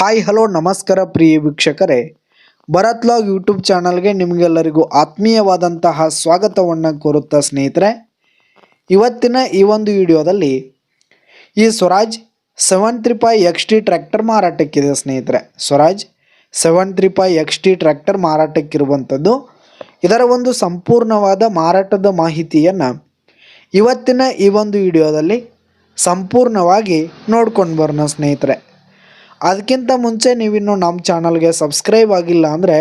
Hi, hello, ನಮಸ್ಕಾರ ಪ್ರಿಯ ವೀಕ್ಷಕರೇ. Bharat log YouTube ಚಾನಲ್ಗೆ ನಿಮಗೆಲ್ಲರಿಗೂ ಆತ್ಮೀಯವಾದಂತಹ ಸ್ವಾಗತವನ್ನು ಕೋರುತ್ತಾ ಸ್ನೇಹಿತರೆ. ಇವತ್ತಿನ ಈ ಒಂದು ವಿಡಿಯೋದಲ್ಲಿ ಈ Swaraj seven three five X T tractor ಮಾರಾಟಕ್ಕಿದೆ ಸ್ನೇಹಿತರೆ. Swaraj seven three five X T tractor ಮಾರಾಟಕ್ಕಿರುವಂಥದ್ದು. ಇದರ ಒಂದು ಸಂಪೂರ್ಣವಾದ ಮಾರಾಟದ ಮಾಹಿತಿಯನ್ನು ಇವತ್ತಿನ ಈ ಒಂದು ವಿಡಿಯೋದಲ್ಲಿ ಸಂಪೂರ್ಣವಾಗಿ ನೋಡ್ಕೊಂಡು ಬರೋಣ ಸ್ನೇಹಿತರೆ. ಅದಕ್ಕಿಂತ ಮುಂಚೆ ನೀವಿನ್ನು ನಮ್ಮ ಚಾನಲ್ಗೆ ಸಬ್ಸ್ಕ್ರೈಬ್ ಆಗಿಲ್ಲ ಅಂದರೆ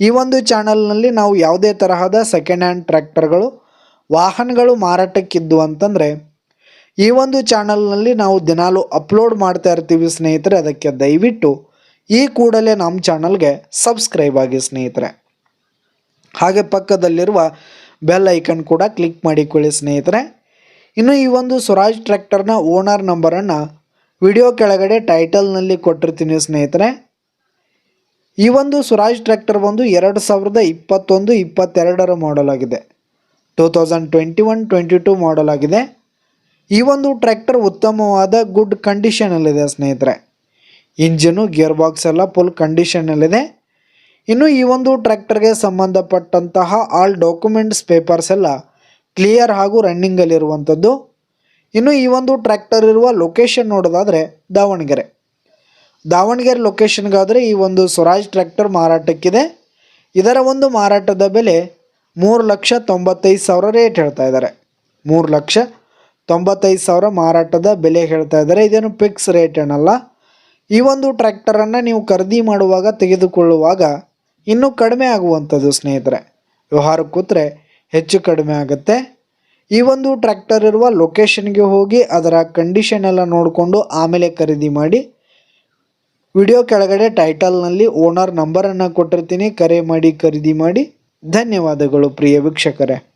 ಈ ಒಂದು ಚಾನಲ್ನಲ್ಲಿ ನಾವು ಯಾವುದೇ ತರಹದ ಸೆಕೆಂಡ್ ಹ್ಯಾಂಡ್ ಟ್ರ್ಯಾಕ್ಟರ್ಗಳು ವಾಹನಗಳು ಮಾರಾಟಕ್ಕಿದ್ದು ಅಂತಂದರೆ ಈ ಒಂದು ಚಾನಲ್ನಲ್ಲಿ ನಾವು ದಿನಾಲು ಅಪ್ಲೋಡ್ ಮಾಡ್ತಾ ಇರ್ತೀವಿ ಸ್ನೇಹಿತರೆ, ಅದಕ್ಕೆ ದಯವಿಟ್ಟು ಈ ಕೂಡಲೇ ನಮ್ಮ ಚಾನಲ್ಗೆ ಸಬ್ಸ್ಕ್ರೈಬ್ ಆಗಿ ಸ್ನೇಹಿತರೆ. ಹಾಗೆ ಪಕ್ಕದಲ್ಲಿರುವ ಬೆಲ್ ಐಕನ್ ಕೂಡ ಕ್ಲಿಕ್ ಮಾಡಿಕೊಳ್ಳಿ ಸ್ನೇಹಿತರೆ. ಇನ್ನು ಈ ಒಂದು ಸ್ವರಾಜ್ ಟ್ರ್ಯಾಕ್ಟರ್ನ ಓನರ್ ನಂಬರನ್ನು ವಿಡಿಯೋ ಕೆಳಗಡೆ ಟೈಟಲ್ನಲ್ಲಿ ಕೊಟ್ಟಿರ್ತೀನಿ ಸ್ನೇಹಿತರೆ. ಈ ಒಂದು ಸ್ವರಾಜ್ ಟ್ರ್ಯಾಕ್ಟರ್ ಬಂದು ಎರಡು ಸಾವಿರದ ಇಪ್ಪತ್ತೊಂದು, ಇಪ್ಪತ್ತೆರಡರ ಮಾಡಲ್ ಆಗಿದೆ. Two thousand twenty one twenty two model ಆಗಿದೆ. ಈ ಒಂದು ಟ್ರ್ಯಾಕ್ಟರ್ ಉತ್ತಮವಾದ ಗುಡ್ ಕಂಡೀಷನಲ್ಲಿದೆ ಸ್ನೇಹಿತರೆ. ಇಂಜಿನು ಗಿಯರ್ ಬಾಕ್ಸ್ ಎಲ್ಲ ಫುಲ್ ಕಂಡೀಷನಲ್ಲಿದೆ ಇನ್ನು ಈ ಒಂದು ಟ್ರ್ಯಾಕ್ಟರ್ಗೆ ಸಂಬಂಧಪಟ್ಟಂತಹ ಆಲ್ ಡಾಕ್ಯುಮೆಂಟ್ಸ್ ಪೇಪರ್ಸ್ ಎಲ್ಲ ಕ್ಲಿಯರ್ ಹಾಗೂ ರನ್ನಿಂಗಲ್ಲಿರುವಂಥದ್ದು ಇನ್ನು ಈ ಒಂದು ಟ್ರ್ಯಾಕ್ಟರ್ ಇರುವ ಲೊಕೇಶನ್ ನೋಡೋದಾದರೆ ದಾವಣಗೆರೆ. ದಾವಣಗೆರೆ ಲೊಕೇಶನ್ಗಾದರೆ ಈ ಒಂದು ಸ್ವರಾಜ್ ಟ್ರ್ಯಾಕ್ಟರ್ ಮಾರಾಟಕ್ಕಿದೆ. ಇದರ ಒಂದು ಮಾರಾಟದ ಬೆಲೆ ಮೂರು ಲಕ್ಷ ತೊಂಬತ್ತೈದು ಸಾವಿರ ರೇಟ್ ಹೇಳ್ತಾ ಇದ್ದಾರೆ. ಮೂರು ಲಕ್ಷ ತೊಂಬತ್ತೈದು ಸಾವಿರ ಮಾರಾಟದ ಬೆಲೆ ಹೇಳ್ತಾ ಇದ್ದಾರೆ. ಇದೇನು ಫಿಕ್ಸ್ ರೇಟ್ ಏನಲ್ಲ. ಈ ಒಂದು ಟ್ರ್ಯಾಕ್ಟರನ್ನು ನೀವು ಖರೀದಿ ಮಾಡುವಾಗ ತೆಗೆದುಕೊಳ್ಳುವಾಗ ಇನ್ನೂ ಕಡಿಮೆ ಆಗುವಂಥದ್ದು ಸ್ನೇಹಿತರೆ. ವ್ಯವಹಾರ ಕೂತ್ರೆ ಹೆಚ್ಚು ಕಡಿಮೆ ಆಗುತ್ತೆ. ಈ ಒಂದು ಟ್ರ್ಯಾಕ್ಟರ್ ಇರುವ ಲೊಕೇಶನ್ಗೆ ಹೋಗಿ ಅದರ ಕಂಡೀಷನ್ ಎಲ್ಲ ನೋಡಿಕೊಂಡು ಆಮೇಲೆ ಖರೀದಿ ಮಾಡಿ. ವಿಡಿಯೋ ಕೆಳಗಡೆ ಟೈಟಲ್ನಲ್ಲಿ ಓನರ್ ನಂಬರನ್ನು ಕೊಟ್ಟಿರ್ತೀನಿ. ಕರೆ ಮಾಡಿ, ಖರೀದಿ ಮಾಡಿ. ಧನ್ಯವಾದಗಳು ಪ್ರಿಯ ವೀಕ್ಷಕರೇ.